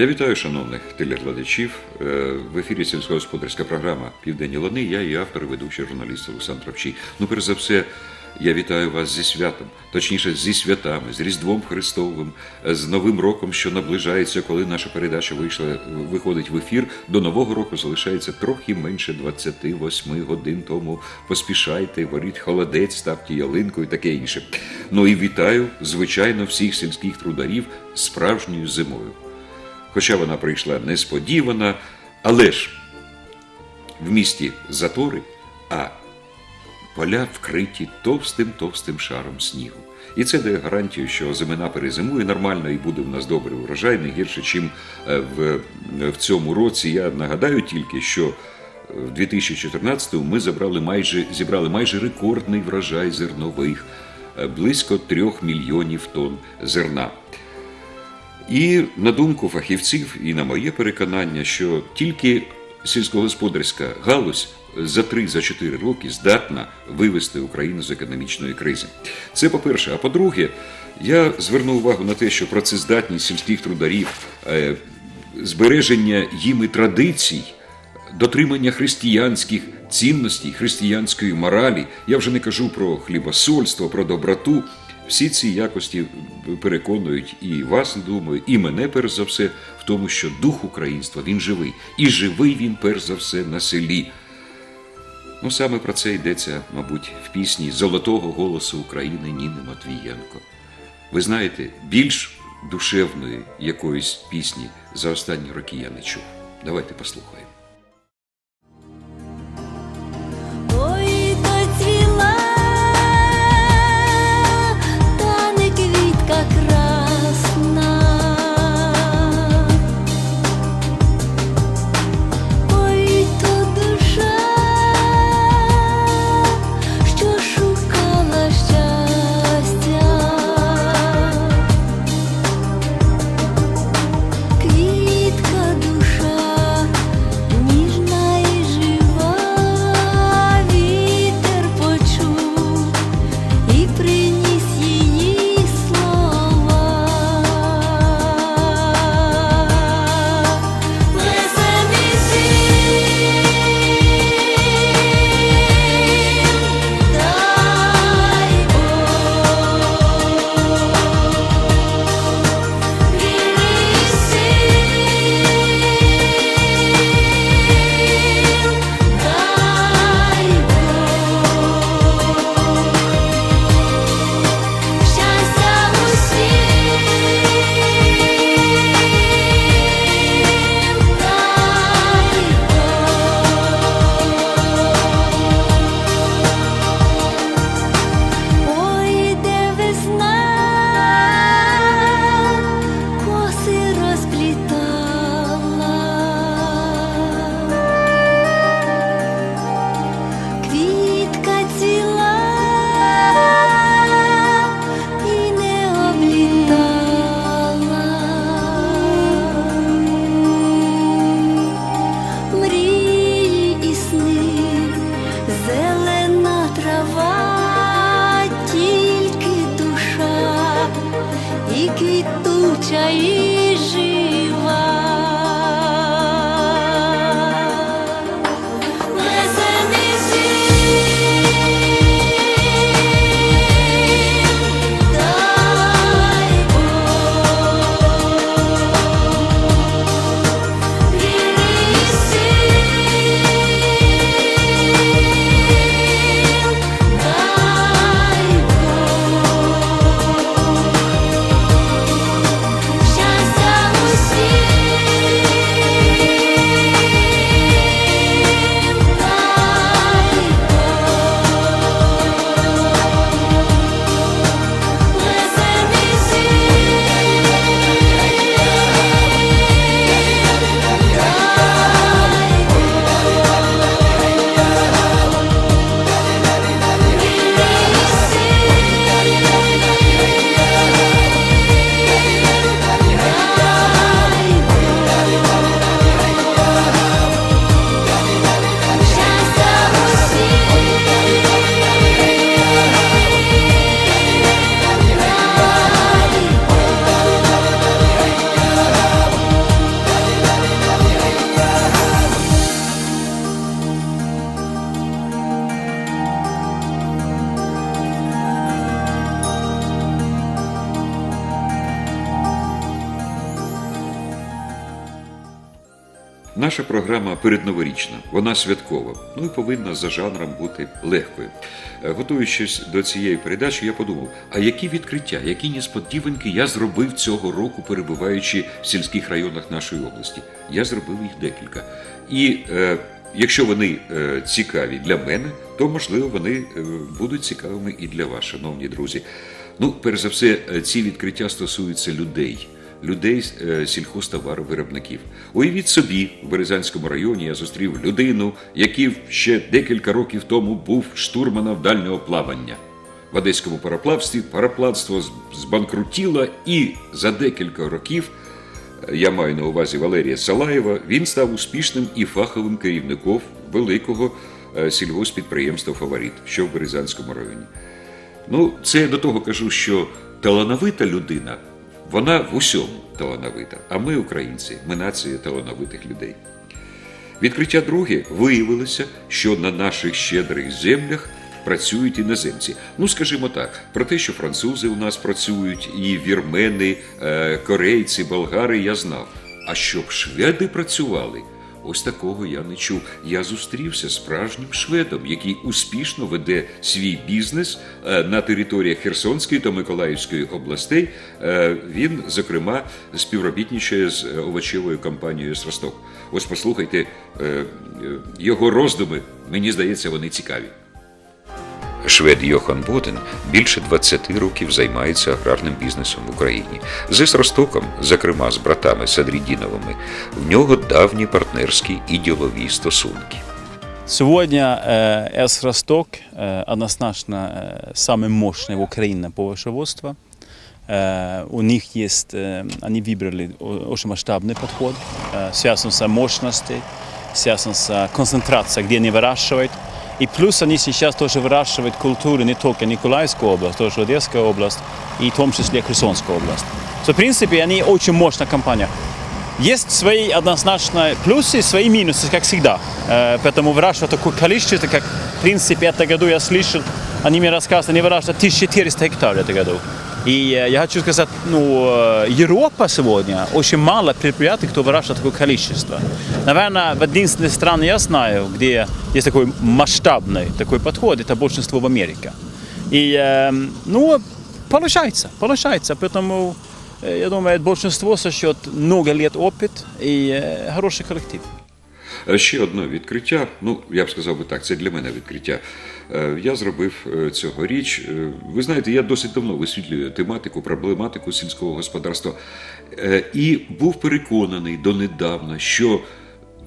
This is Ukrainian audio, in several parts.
Я вітаю шановних телеглядачів. Е, В ефірі сільськогосподарська програма Південні Лани. Я і автор, і ведучий журналіст Олександр Овчий. Ну, перш за все, я вітаю вас зі святом, точніше, зі святами, з Різдвом Христовим, з Новим роком, що наближається, коли наша передача вийшла, виходить в ефір. До Нового року залишається трохи менше 28 годин. Тому поспішайте, варіть холодець, ставте ялинку і таке інше. Ну і вітаю, звичайно, всіх сільських трударів справжньою зимою. Хоча вона прийшла несподівана, але ж в місті затори, а поля вкриті товстим-товстим шаром снігу. І це дає гарантію, що зимина перезимує нормально і буде в нас добрий урожай, не гірше, чим е, в, в цьому році. Я нагадаю тільки, що в 2014-му ми забрали майже, зібрали майже рекордний врожай зернових, е, близько трьох мільйонів тонн зерна. І на думку фахівців, і на моє переконання, що тільки сільськогосподарська галузь за 3-4 роки здатна вивести Україну з економічної кризи. Це по-перше. А по-друге, я зверну увагу на те, що працездатність сільських трударів, е, збереження їми традицій, дотримання християнських цінностей, християнської моралі. Я вже не кажу про хлібосольство, про доброту. Всі ці якості переконують і вас, думаю, і мене перш за все в тому, що дух українства він живий, і живий він перш за все на селі. Ну саме про це йдеться, мабуть, в пісні Золотого голосу України Ніни Матвієнко. Ви знаєте, більш душевної якоїсь пісні за останні роки я не чув. Давайте послухаємо. Наша програма передноворічна, вона святкова, ну і повинна за жанром бути легкою. Е, Готуючись до цієї передачі, я подумав, а які відкриття, які несподіванки я зробив цього року, перебуваючи в сільських районах нашої області. Я зробив їх декілька. І е, якщо вони е, цікаві для мене, то можливо вони е, будуть цікавими і для вас, шановні друзі. Ну, перш за все, е, ці відкриття стосуються людей людей е, сільхозтоваровиробників. Уявіть собі, в Березанському районі я зустрів людину, який ще декілька років тому був штурманом дальнього плавання. В одеському пароплавстві пароплавство збанкрутіло, і за декілька років, е, я маю на увазі Валерія Салаєва, він став успішним і фаховим керівником великого е, сільгоспідприємства Фаворит, що в Березанському районі. Ну, це я до того кажу, що талановита людина, вона в усьому талановита. А ми, українці, ми нація талановитих людей. Відкриття друге виявилося, що на наших щедрих землях працюють іноземці. Ну, скажімо так, про те, що французи у нас працюють, і вірмени, е, корейці, болгари, я знав. А щоб шведи працювали, ось такого я не чув. Я зустрівся з справжнім шведом, який успішно веде свій бізнес е, на територіях Херсонської та Миколаївської областей. Е, Він, зокрема, співробітничає з е, овочевою компанією «Сросток». Ось послухайте його роздуми. Мені здається, вони цікаві. Швед Йохан Боден більше 20 років займається аграрним бізнесом в Україні. З Ростоком, зокрема з братами Садрідіновими, в нього давні партнерські і ділові стосунки. Сегодня э, С Росток э, однозначно э, самый мощный в Украине по овощеводству. Э, у них есть, э, они выбрали о- очень масштабный подход, э, связан с мощностью, связан с концентрацией, где они выращивают. И плюс они сейчас тоже выращивают культуры не только Николаевская область, тоже Одесская область и в том числе Херсонская область. So, в принципе, они очень мощная компания. Есть свои однозначно плюсы и свои минусы, как всегда. Э, Поэтому выращивать такое количество, как в принципе это году я слышал, они мне рассказывают, они выращивают 1400 гектар в этом году. И э, я хочу сказать, ну, э, Европа сегодня очень мало предприятий, кто выращивает такое количество. Наверное, в единственной стране я знаю, где есть такой масштабный такой подход, это большинство в Америке. И, э, ну, получается, получается. Поэтому э, я думаю, большинство за счет много лет опыт и э, хороший коллектив. Е, Ще одне відкриття. Ну, я б сказав би так, це для мене відкриття. Е, Я зробив е, цьогоріч. Е, Ви знаєте, я досить давно висвітлюю тематику, проблематику сільського господарства. І був переконаний донедавна, що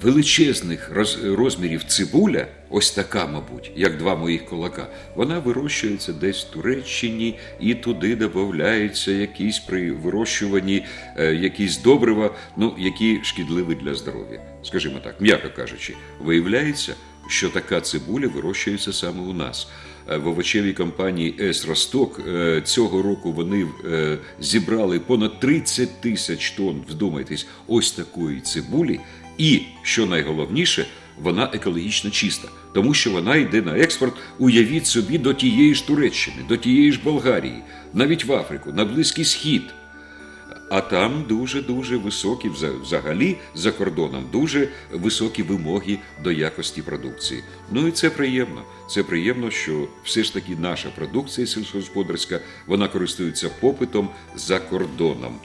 величезних розмірів цибуля, ось така, мабуть, як два моїх кулака, вона вирощується десь в Туреччині, і туди додаються якісь при вирощуванні якісь добрива, ну які шкідливі для здоров'я. Скажімо так, м'яко кажучи, виявляється, що така цибуля вирощується саме у нас. Е, В овочевій компанії С Росток е, цього року вони е, зібрали понад 30 тисяч тонн, вдумайтесь, ось такої цибулі. І що найголовніше, вона екологічно чиста, тому що вона йде на експорт, уявіть собі, до тієї ж Туреччини, до тієї ж Болгарії, навіть в Африку, на Близький Схід. А там дуже-дуже високі, взагалі за кордоном, дуже високі вимоги до якості продукції. Ну і це приємно. Це приємно, що все ж таки наша продукція сільськогосподарська вона користується попитом за кордоном.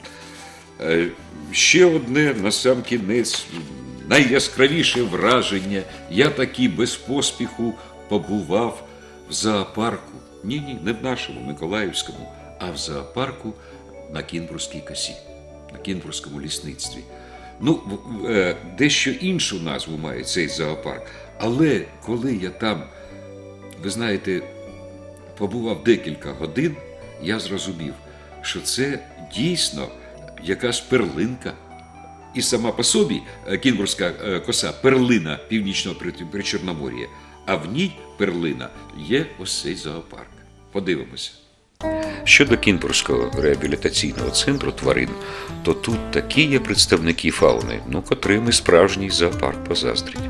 Е, Ще одне на сам кінець найяскравіше враження. Я таки без поспіху побував в зоопарку. Ні, ні, не в нашому Миколаївському, а в зоопарку на Кінбурзькій косі, на Кінбурзькому лісництві. Ну, е, дещо іншу назву має цей зоопарк. Але коли я там, ви знаєте, побував декілька годин, я зрозумів, що це дійсно якась перлинка. І сама по собі е, кінбурзька е, коса перлина північного Причорномор'я, а в ній перлина є ось цей зоопарк. Подивимося. Щодо Кінбурзького реабілітаційного центру тварин, то тут такі є представники фауни, ну котрим і справжній зоопарк позаздрить.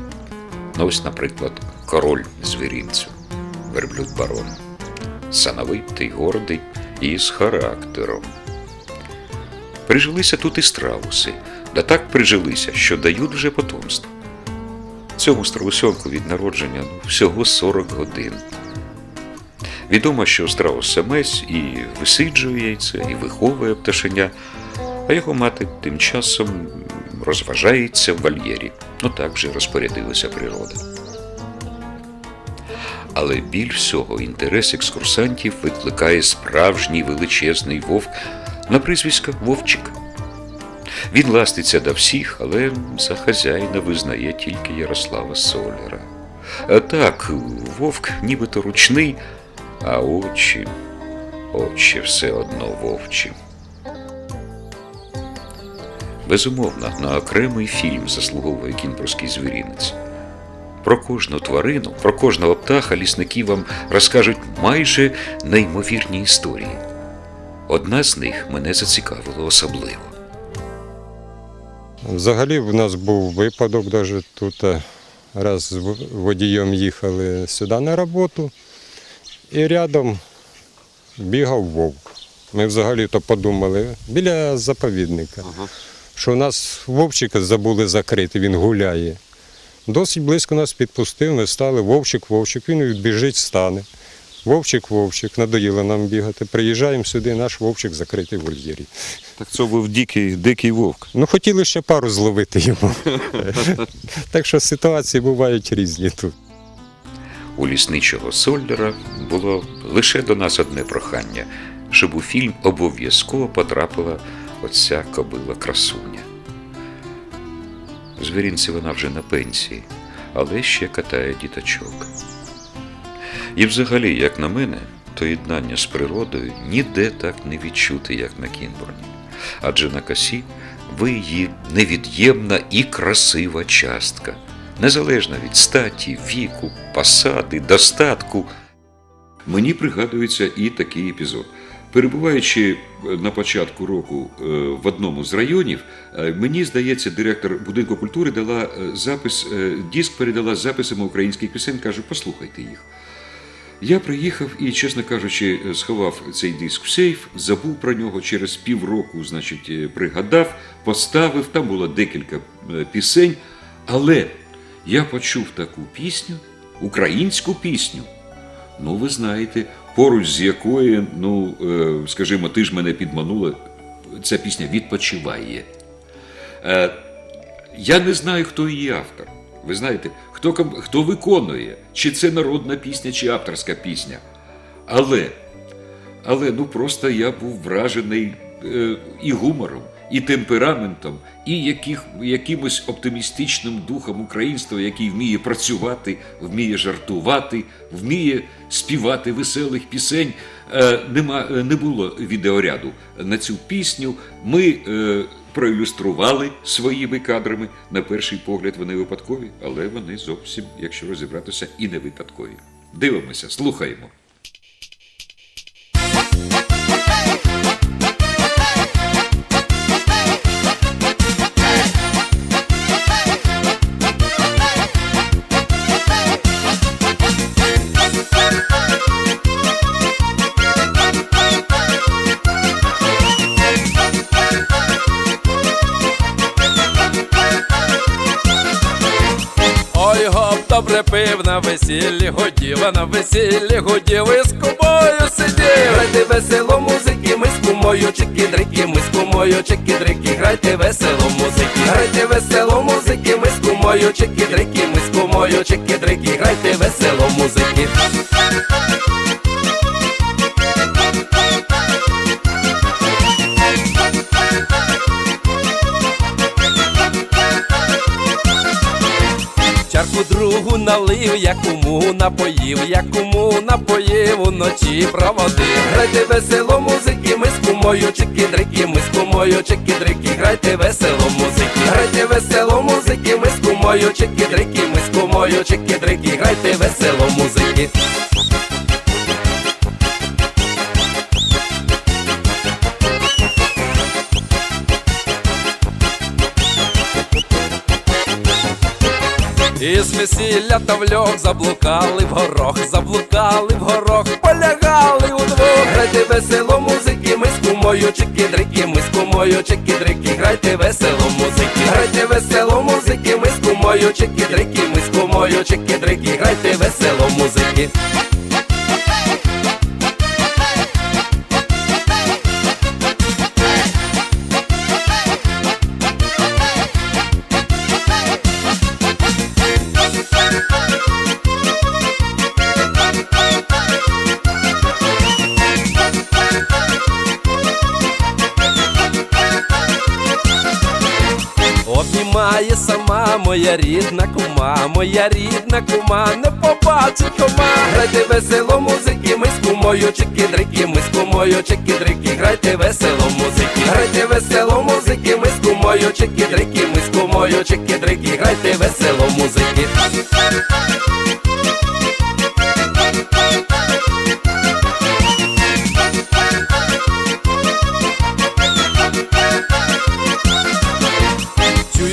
Ну ось, наприклад, король звіринцю, верблюд барон, сановитий, гордий і з характером. Прижилися тут і страуси, да так прижилися, що дають вже потомство. Цьому страусенку від народження ну, всього 40 годин. Відомо, що страус самець і висиджує яйце, і виховує пташеня, а його мати тим часом розважається в вольєрі. Ну так же розпорядилася природа. Але біль всього інтерес екскурсантів викликає справжній величезний вовк на прізвисько Вовчик. Він ластиться до всіх, але за хазяїна визнає тільки Ярослава Соляра. А так, вовк нібито ручний, а очі, очі все одно вовчі. Безумовно, на окремий фільм заслуговує кінбурзький звірінець. Про кожну тварину, про кожного птаха лісники вам розкажуть майже неймовірні історії. Одна з них мене зацікавила особливо. Взагалі в нас був випадок, навіть тут е, раз з водієм їхали сюди на роботу, і рядом бігав вовк. Ми взагалі-то подумали біля заповідника, що у нас вовчика забули закрити, він гуляє. Досить близько нас підпустив, ми стали вовчик, вовчик, він відбіжить, стане. Вовчик, вовчик, надоїло нам бігати. Приїжджаємо сюди, наш вовчик закритий в вольєрі. Так це був дикий, дикий вовк. Ну, хотіли ще пару зловити йому. так що ситуації бувають різні тут. У лісничого Сольдера було лише до нас одне прохання, щоб у фільм обов'язково потрапила оця кобила красуня. Звірінці вона вже на пенсії, але ще катає діточок. І взагалі, як на мене, то єднання з природою ніде так не відчути, як на Кінбурні. Адже на косі ви її невід'ємна і красива частка, незалежно від статі, віку, посади, достатку. Мені пригадується і такий епізод. Перебуваючи е, на початку року е, в одному з районів, е, мені здається, директор будинку культури дала запис, диск передала записами українських пісень. Кажу, послухайте їх. Я приїхав і, чесно кажучи, сховав цей диск в сейф, забув про нього через півроку, значить, пригадав, поставив. Там було декілька пісень, але я почув таку пісню, українську пісню. Ну, ви знаєте, поруч з якої, ну, е, скажімо, ти ж мене підманула, ця пісня відпочиває. Е, я не знаю, хто її автор. Ви знаєте, хто, хто виконує, чи це народна пісня, чи авторська пісня. Але, але ну просто я був вражений е, і гумором, і темпераментом, і яких, якимось оптимістичним духом українства, який вміє працювати, вміє жартувати, вміє співати веселих пісень. Е, нема, е, не було відеоряду на цю пісню. Ми е, проілюстрували своїми кадрами. На перший погляд вони випадкові, але вони зовсім, якщо розібратися, і не випадкові. Дивимося, слухаємо. Пив на весіллі годів, а на весіллі годів і з кумою сидів. Грайте весело музики, ми з кумою чики-дрики, ми з кумою чики-дрики, грайте весело музики, грайте весело музики, ми з кумою чики-дрики, ми з кумою чики-дрики, грайте весело музики. Другу налив, я кому напоїв, я кому напоїв, уночі проводив. Грайте весело музики, ми з кумою чики-дрики, ми з кумою чики-дрики, грайте весело музики, грайте весело музики, ми з кумою чики-дрики, ми з кумою чики-дрики, грайте весело музики. Весілля та в льох заблукали в горох, заблукали в горох, полягали удвох. Грайте весело музики, ми з кумою чики-дрики, ми з кумою чики-дрики, грайте весело музики, грайте весело музики, ми з кумою мою, чики-дрики, ми з кумою, чики-дрики, грайте весело музики. Моя рідна кума, моя рідна кума, не побачить кома. Грайте весело музики, миску мою, чики-дрики, миску мою, чики-дрики, грайте весело музики, грайте весело музики, миску мою, чики-дрики, миску мою, чики-дрики, грайте весело музики.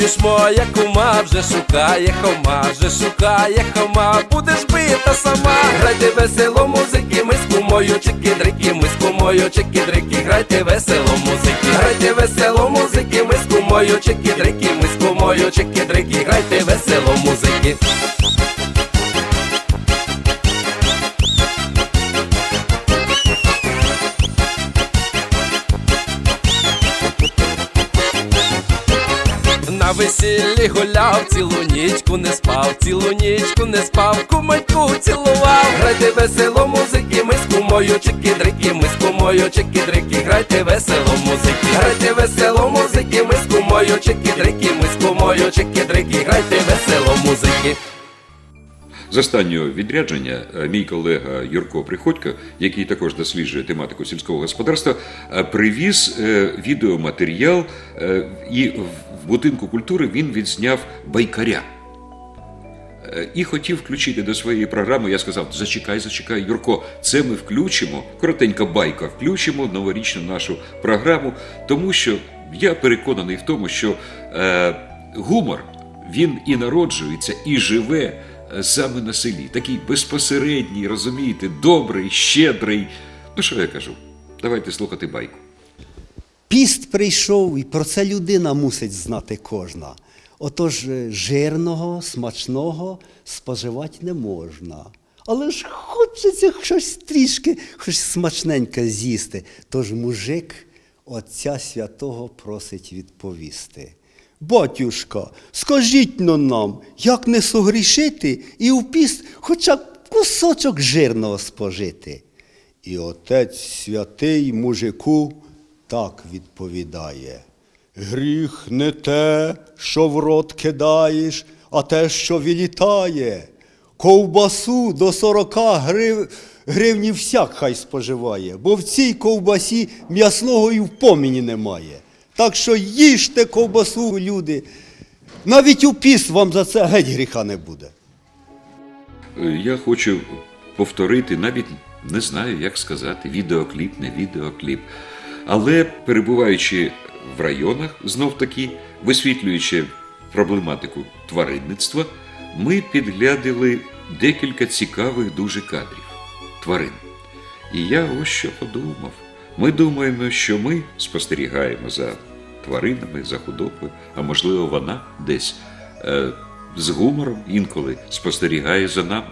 Чуєш, моя кума вже шукає хома, вже шукає хома, будеш бита сама. Грайте весело музики, ми з кумою, чики-дрики, миску мою, чики-дрики, грайте весело музики, грайте весело музики, ми з кумою, чики-дрики, миску мою, чики-дрики, грайте весело музики. Весіллі гуляв, цілу нічку не спав, цілу нічку не спав, куманьку цілував. Грайте весело музики, миску мою, чики-дрики, миску мою, чики-дрики, грайте весело музики, грайте весело музики, миску мою, чики-дрики, миску мою, чики-дрики, грайте весело музики. З останнього відрядження е, мій колега Юрко Приходько, який також досліджує тематику сільського господарства, е, привіз е, відеоматеріал і в будинку культури він відзняв байкаря. І хотів включити до своєї програми. Я сказав: зачекай, зачекай, Юрко, це ми включимо. Коротенька байка, включимо новорічну нашу програму, тому що я переконаний в тому, що е, гумор він і народжується, і живе саме на селі. Такий безпосередній, розумієте, добрий, щедрий. Ну що я кажу? Давайте слухати байку. Піст прийшов, і про це людина мусить знати кожна. Отож, е, жирного, смачного споживати не можна. Але ж хочеться щось трішки, щось смачненьке з'їсти. Тож мужик Отця Святого просить відповісти. Батюшка, скажіть но нам, як не согрішити і в піст хоча б кусочок жирного спожити. І отець святий мужику так відповідає. Гріх не те, що в рот кидаєш, а те, що вилітає. Ковбасу до 40 грив... гривнів всяк хай споживає, бо в цій ковбасі м'ясного і в поміні немає. Так що їжте ковбасу, люди. Навіть у піс вам за це геть гріха не буде. Я хочу повторити, навіть не знаю, як сказати, відеокліп, не відеокліп. Але перебуваючи в районах, знов таки, висвітлюючи проблематику тваринництва, ми підглядали декілька цікавих дуже кадрів тварин. І я ось що подумав. Ми думаємо, що ми спостерігаємо за тваринами, за худобою, а можливо, вона десь е, з гумором інколи спостерігає за нами.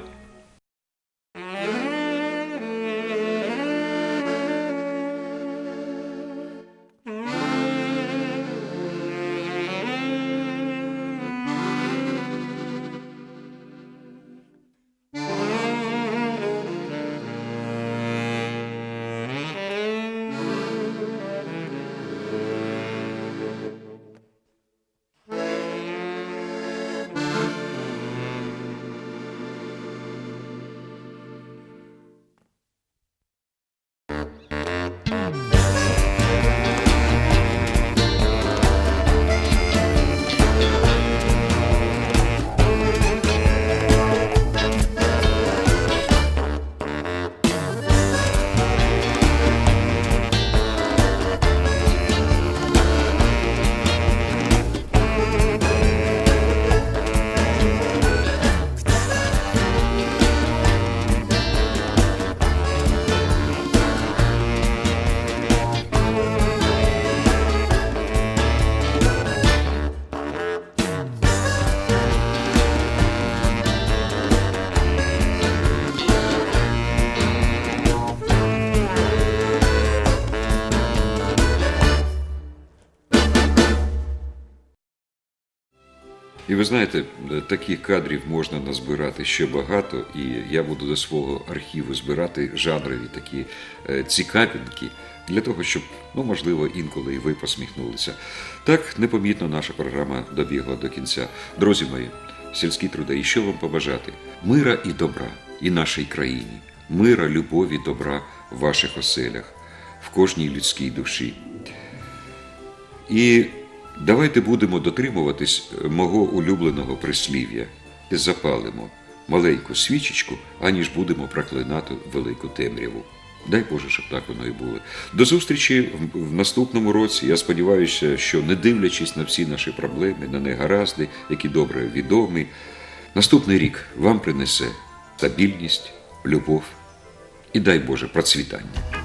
І ви знаєте, е, таких кадрів можна назбирати ще багато, і я буду до свого архіву збирати жанрові такі е, цікавинки для того, щоб, ну можливо, інколи і ви посміхнулися. Так непомітно наша програма добігла до кінця. Друзі мої, сільські труди, і що вам побажати? Мира і добра і нашій країні, мира, любові, добра в ваших оселях, в кожній людській душі. І давайте будемо дотримуватись мого улюбленого прислів'я запалимо маленьку свічечку, аніж будемо проклинати велику темряву. Дай Боже, щоб так воно і було. До зустрічі в наступному році. Я сподіваюся, що не дивлячись на всі наші проблеми, на негаразди, які добре відомі, наступний рік вам принесе стабільність, любов і дай Боже процвітання.